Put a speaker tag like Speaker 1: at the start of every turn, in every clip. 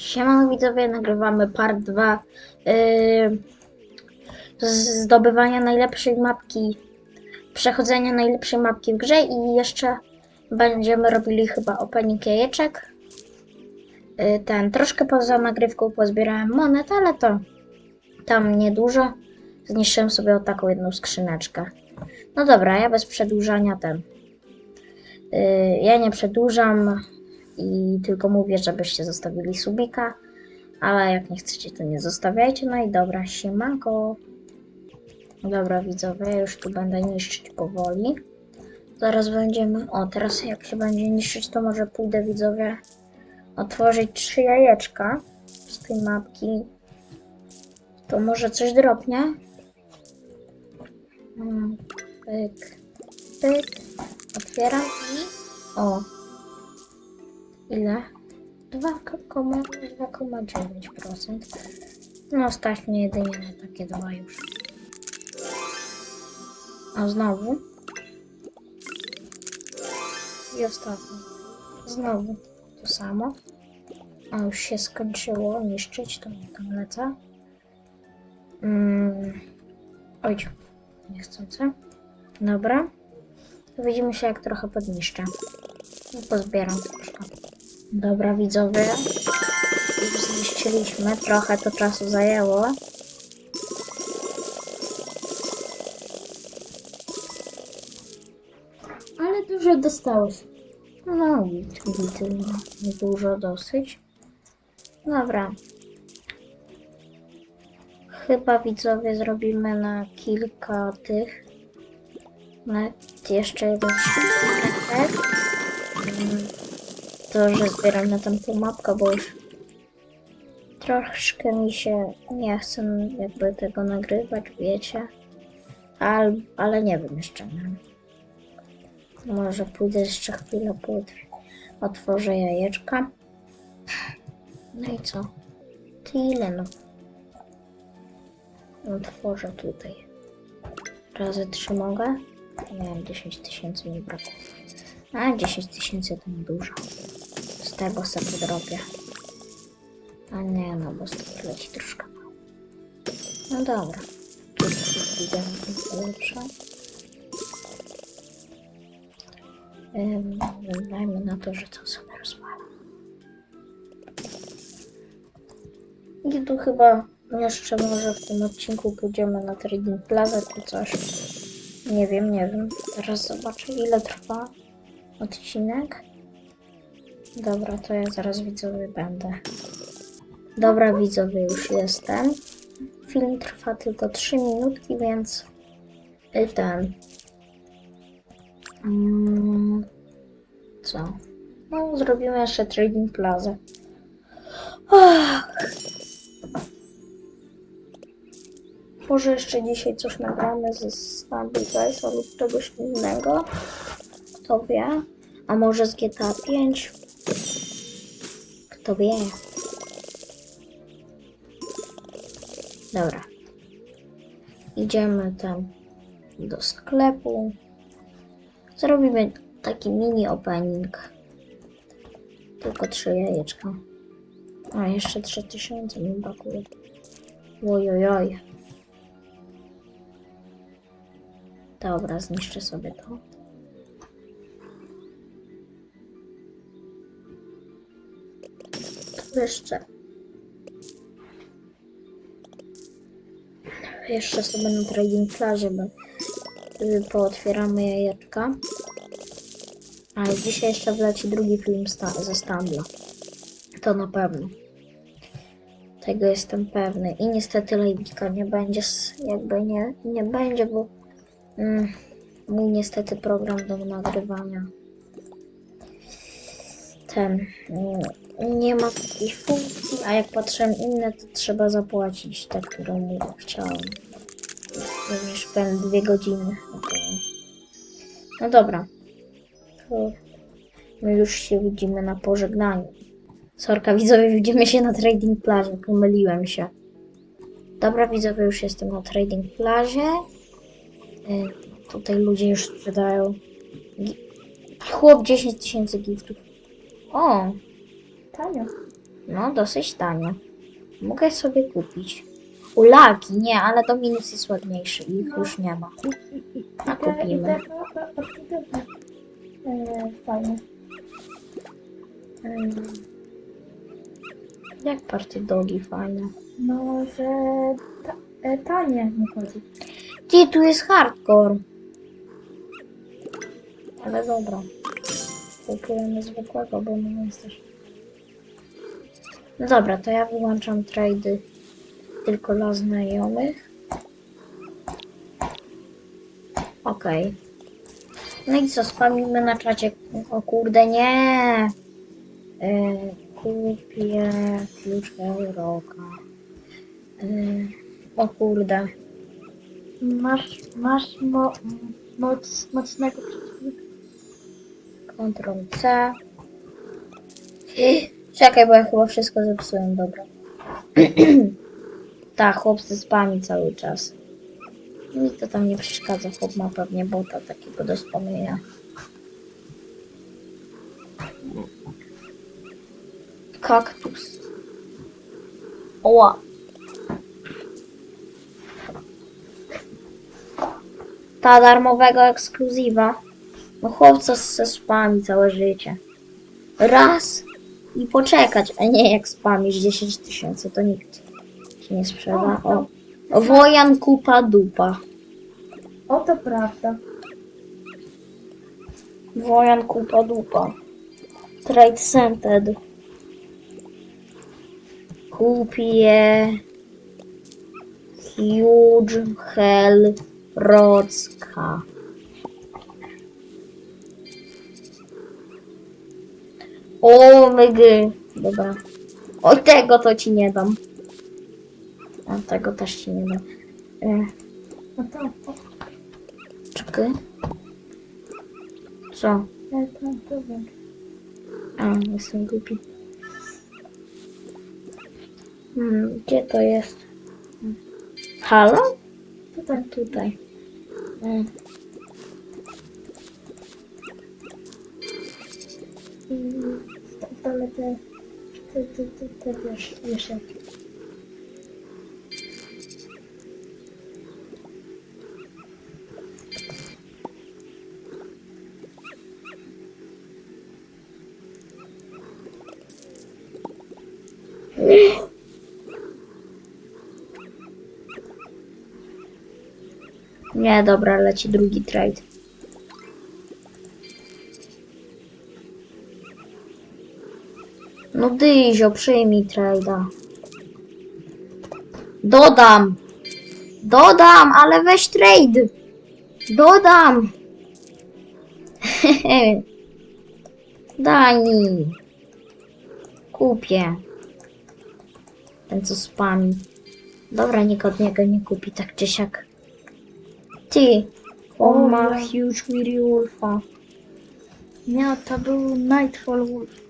Speaker 1: Siemano widzowie, nagrywamy part 2 yy, zdobywania najlepszej mapki, przechodzenia najlepszej mapki w grze i jeszcze będziemy robili chyba opening jajeczek. Yy, ten, troszkę poza nagrywką pozbierałem monet, ale to tam niedużo. Zniszczyłem sobie o taką jedną skrzyneczkę. No dobra, ja bez przedłużania ten. Yy, ja nie przedłużam i tylko mówię, żebyście zostawili subika, ale jak nie chcecie, to nie zostawiajcie. No i dobra, siemanko. Dobra, widzowie, już tu będę niszczyć powoli. Zaraz będziemy... O, teraz jak się będzie niszczyć, to może pójdę, widzowie, otworzyć trzy jajeczka z tej mapki. To może coś dropnie. Mm, Pyk, pyk. Otwieram i... O, Ile? 2,9%. No stać mnie jedynie na takie dwa już. A znowu. I ostatni. Znowu to samo. A już się skończyło niszczyć, to nie tam lecę. Mm. Oj, niechcący. Dobra. Widzimy się jak trochę podniszczę. I pozbieram. Dobra, widzowie. Już zniszczyliśmy. Trochę to czasu zajęło. Ale dużo dostałeś. No, dużo dosyć. Dobra. Chyba widzowie zrobimy na kilka tych. Na jeszcze jeden. To, że zbieram na tamtą mapkę, bo już troszkę mi się nie chce jakby tego nagrywać, wiecie. Al, ale nie wiem jeszcze. Nie. Może pójdę jeszcze chwilę po otworzę jajeczka. No i co? Tyle no. Otworzę tutaj. Razy trzy mogę? Nie wiem, 10 tysięcy mi brakuje. A 10 tysięcy to niedużo. Z tego sobie podrobię. A nie, no bo stąd leci troszkę. No dobra. Na lepsze. Ym, dajmy na to, że to sobie rozwalę. I tu chyba jeszcze może w tym odcinku pójdziemy na Trading Plaza czy coś. Nie wiem, nie wiem. Teraz zobaczę ile trwa odcinek. Dobra, to ja zaraz widzowie będę. Dobra, widzowie, już jestem. Film trwa tylko 3 minutki, więc ten. Mm, co? No, zrobimy jeszcze Trading Plaza. Może jeszcze dzisiaj coś nagramy ze Stumble Guysa lub czegoś innego. Kto wie? A może z GTA 5? Kto wie? Dobra. Idziemy tam do sklepu. Zrobimy taki mini opening. Tylko trzy jajeczka. A, jeszcze 3000 mi brakuje. Ojojoj. Dobra, zniszczę sobie to. Tu jeszcze. Sobie na trading plaży, y, pootwieramy jajeczka. A dzisiaj jeszcze wleci drugi film ze Stambla. To na pewno. Tego jestem pewny. I niestety lejka nie będzie, jakby nie, nie będzie, bo mm, mój niestety program do nagrywania ten mm, nie ma takiej funkcji, a jak patrzyłem inne, to trzeba zapłacić tę, którą mu chciałem. Już będę dwie godziny. No dobra. To my już się widzimy na pożegnaniu. Sorka, widzowie, widzimy się na trading plaży. Pomyliłem się. Dobra, widzowie, już jestem na trading plaży. Y, tutaj ludzie już sprzedają. Chłop 10 tysięcy giftów. O! Tanio. No, dosyć tanio. Mogę sobie kupić. Ulagi, nie, ale to minus jest ładniejszy. Ich już nie ma.
Speaker 2: I, i, i,
Speaker 1: A,
Speaker 2: i
Speaker 1: kupimy.
Speaker 2: I te pa- pa- partydowe. E, fajne. E,
Speaker 1: Jak party dogi fajne.
Speaker 2: no, że ta, e, tanie mi chodzi.
Speaker 1: Ty, tu jest hardcore. Ale dobra. Kupujemy zwykłego, bo nie jest też. No dobra, to ja wyłączam trady tylko dla znajomych. Okej. No i co, spamimy na czacie. O kurde, nie! Yy, kupię klucz Euroka. Yy, o kurde.
Speaker 2: Masz, masz mo, moc, mocnego.
Speaker 1: Ctrl C. Czekaj, bo ja chyba wszystko zepsułem, dobra. tak, chłop ze spami cały czas. Mi to tam nie przeszkadza, chłop ma pewnie bota takiego do spamienia. Kaktus. Oła. Ta darmowego ekskluzywa. No chłopca ze spami całe życie. Raz i poczekać, a nie jak spamisz 10 tysięcy, to nikt ci nie sprzeda. O, o Wojan kupa dupa.
Speaker 2: O, to prawda.
Speaker 1: Wojan kupa dupa. Trade Cented. Kupię Huge Hell Rocka. O, mygy. Dobra. Oj, tego to ci nie dam. A tego też ci nie dam. E,
Speaker 2: No to, to,
Speaker 1: czekaj. Co?
Speaker 2: to, to, to wiem.
Speaker 1: A, jestem głupi. Hmm, gdzie to jest? Halo?
Speaker 2: Tutaj.
Speaker 1: Tutaj. Mm.
Speaker 2: W dole te, te, te, te, te wiesz, wiesz jak.
Speaker 1: Nie, dobra, leci drugi trade. No Dyzio, przyjmij trade'a. Dodam! Dodam, ale weź trade! Dodam! Daj mi. Kupię. Ten co spami. Dobra, nikt od niego nie kupi, tak czy siak. Ty, on
Speaker 2: O,
Speaker 1: ma huge Werewolfa.
Speaker 2: Nie, to był Nightfall Wolf.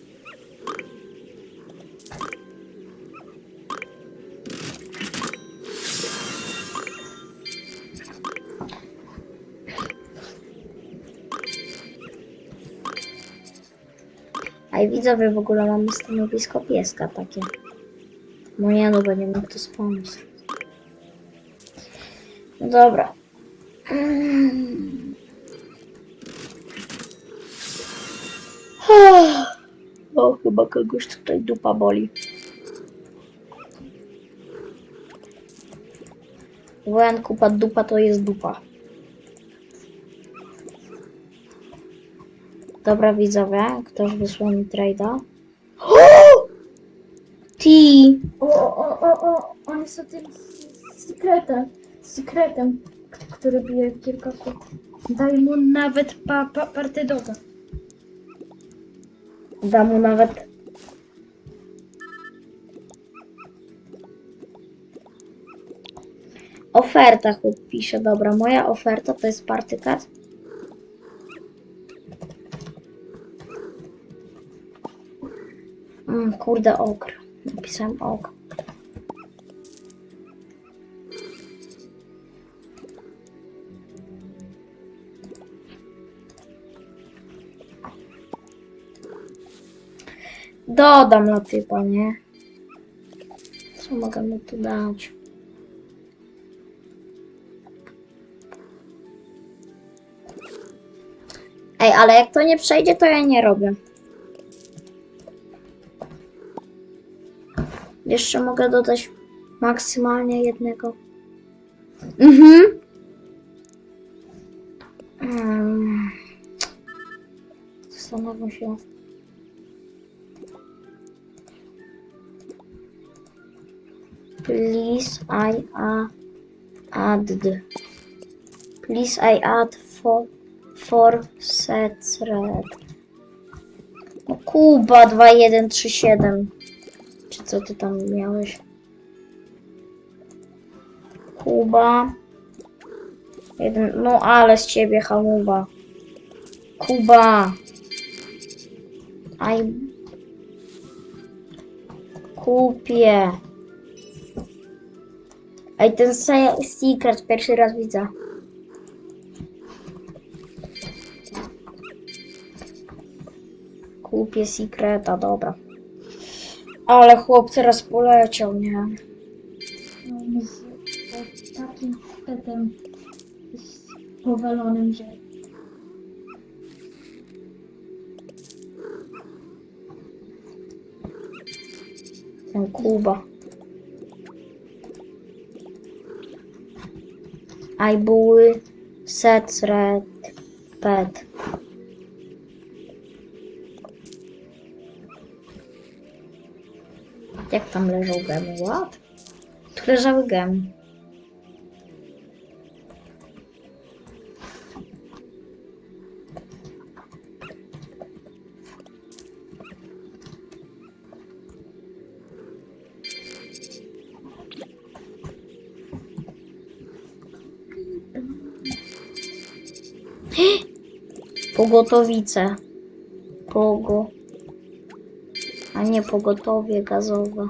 Speaker 1: I widzowie w ogóle mamy stanowisko pieska takie. No nie, no bo nie mógł to sponsor. No dobra. Mm. O, chyba kogoś tutaj dupa boli. Wojan kupa dupa to jest dupa. Dobra widzowie, ktoś wysłał mi trade'a. Ti!
Speaker 2: O, o, o, o, on jest o tym sekretem, sekretem, który bije kilka osób. Daj mu nawet pa, pa, partydoga.
Speaker 1: Da mu nawet. Oferta chłop pisze, dobra, moja oferta to jest partykat. Mm, kurde, ogr. Napisałem ogr. Dodam na typa, nie? Co mogę mu tu dać? Ej, ale jak to nie przejdzie, to ja nie robię. Jeszcze mogę dodać maksymalnie jednego. Mhm. Mm. Zastanawiam się. Please I add. Please I add for for sets red. No Kuba 2137. Co ty tam miałeś? Kuba. Jeden, no ale z ciebie hamuwa. Kuba. Aj. Kupię. Ej, ten se- secret pierwszy raz widzę. Kupię secreta, dobra. Ale chłop teraz poleciał, nie?
Speaker 2: On z z takim petem powalonym, że
Speaker 1: Ten Kuba. I były set red pet. Tam leżał gemy? What? Tu leżały gemy. Pogotowice. Pogo. A nie pogotowie gazowe.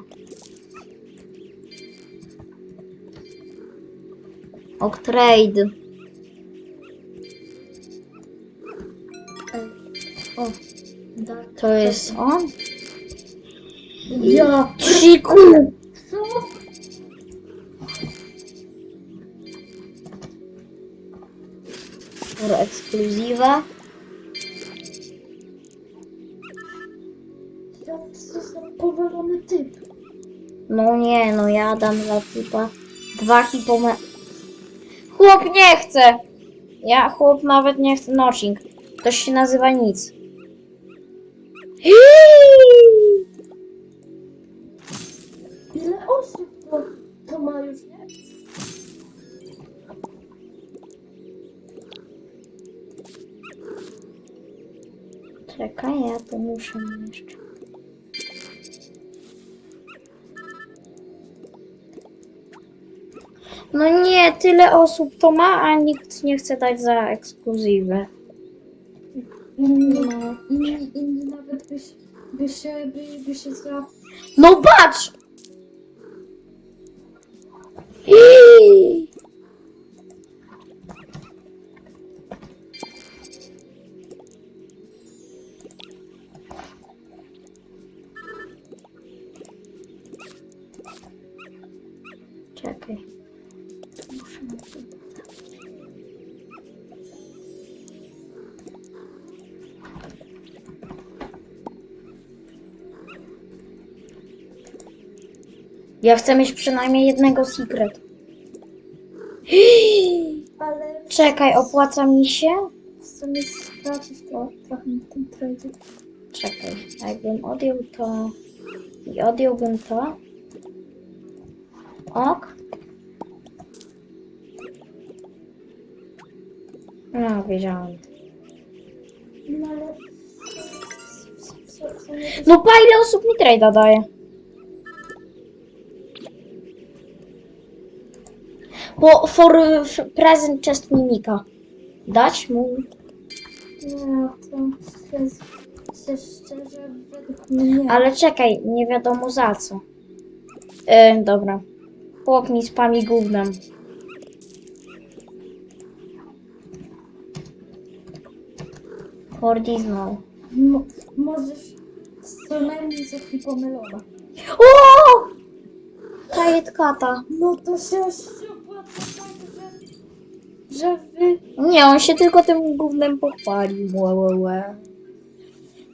Speaker 1: Ok, trade.
Speaker 2: o, da,
Speaker 1: To jest on?
Speaker 2: Ja!
Speaker 1: Ciku!
Speaker 2: Co?
Speaker 1: Pura ekskluzywa.
Speaker 2: Typ.
Speaker 1: No nie, no ja dam za typa dwa hipome... Chłop nie chce! Ja, chłop nawet nie chce notching. To się nazywa nic.
Speaker 2: Ile osób to, to ma już, nie?
Speaker 1: Czekaj, ja to muszę jeszcze. No nie, tyle osób to ma, a nikt nie chce dać za ekskluzywę.
Speaker 2: Inni,
Speaker 1: No.
Speaker 2: inni, inni nawet by, się- by się, by, by się za...
Speaker 1: No patrz! Iii. Ja chcę mieć przynajmniej jednego secret.
Speaker 2: Ale
Speaker 1: Czekaj, opłaca mi się?
Speaker 2: w sumie stracić to trochę na tym tradzie.
Speaker 1: Czekaj, a jakbym odjął to i odjąłbym to. Ok. No, wiedziałam.
Speaker 2: No ale...
Speaker 1: No pa, ile osób mi trade'a daje? Bo for present chest mimika. Dać mu?
Speaker 2: Nie, to jest, się szczerze według mnie nie.
Speaker 1: Ale czekaj, nie wiadomo za co. Yy, dobra. Chłop mi spami gównem. For this no.
Speaker 2: Mo- możesz co najmniej chwilę pomylona.
Speaker 1: O! Kajet kata.
Speaker 2: No to się tak, że, wy...
Speaker 1: Nie, on się tylko tym gównem pochwalił. Łe, łe, łe.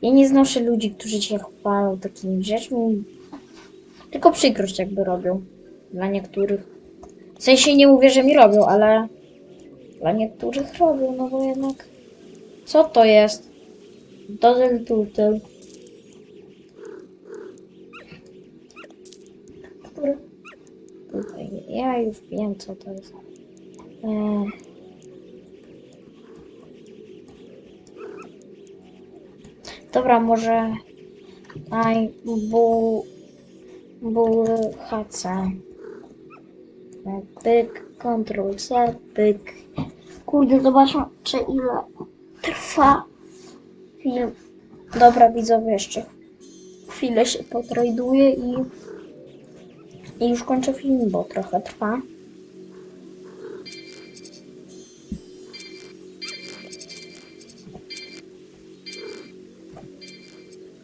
Speaker 1: Ja nie znoszę ludzi, którzy się chwalą takimi rzeczmi. Tylko przykrość jakby robią. Dla niektórych. W sensie nie mówię, że mi robią, ale dla niektórych robią, no bo jednak. Co to jest? Dodel tutel. Ja już wiem, co to jest. Eee. Dobra, może aj bu bu HC. Pyk, Ctrl C, pyk. Kurde, zobaczmy, czy ile trwa film. Dobra, widzowie, jeszcze chwilę się potraduję i, już kończę film, bo trochę trwa.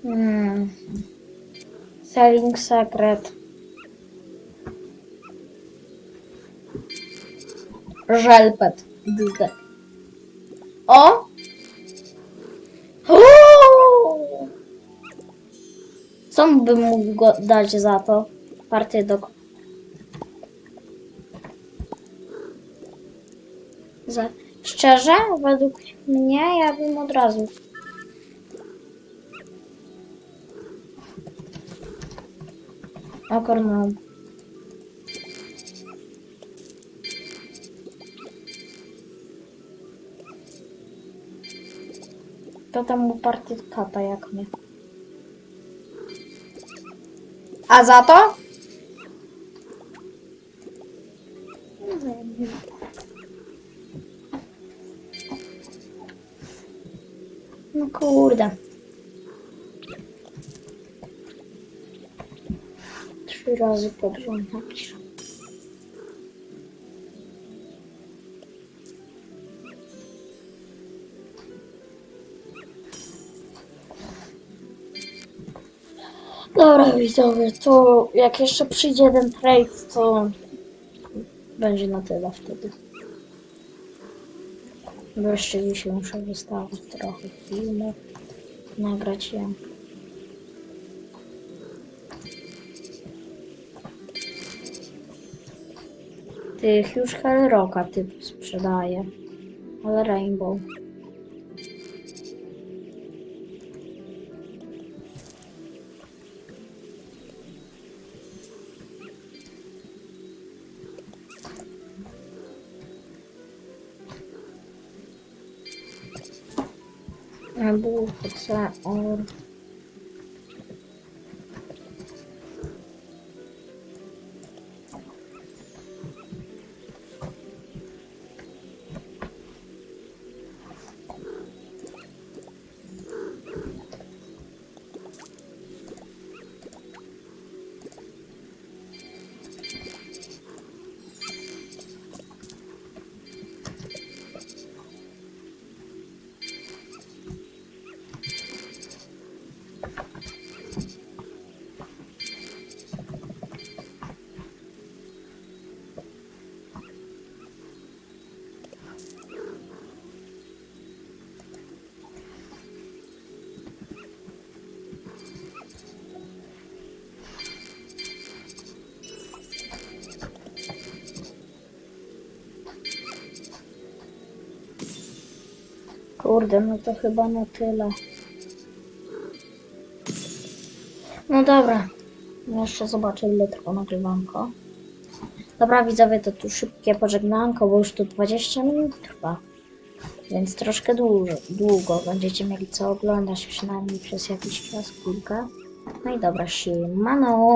Speaker 1: Hmm. Selling secret. Żelpet. Dyga. O! O! Co bym mógł dać za to? Partydok. Za... Szczerze, według mnie, ja bym od razu ogarnął. To tam mu party kata jak mnie. A za to? No kurde. Trzy razy pod rząd napiszę. Dobra widzowie, to jak jeszcze przyjdzie jeden trade, to będzie na tyle wtedy. Bo jeszcze muszę wystawić trochę filmów, nagrać je. Tych już Hellrocka typ sprzedaje. Ale Rainbow. Campbell, it's not on. Um, Kurde, no to chyba na tyle. No dobra. Jeszcze zobaczę ile trwa nagrywanko. Dobra widzowie, to tu szybkie pożegnanko, bo już tu 20 minut trwa. Więc troszkę długo, długo będziecie mieli co oglądać przynajmniej przez jakiś czas, kilka. No i dobra, siemano!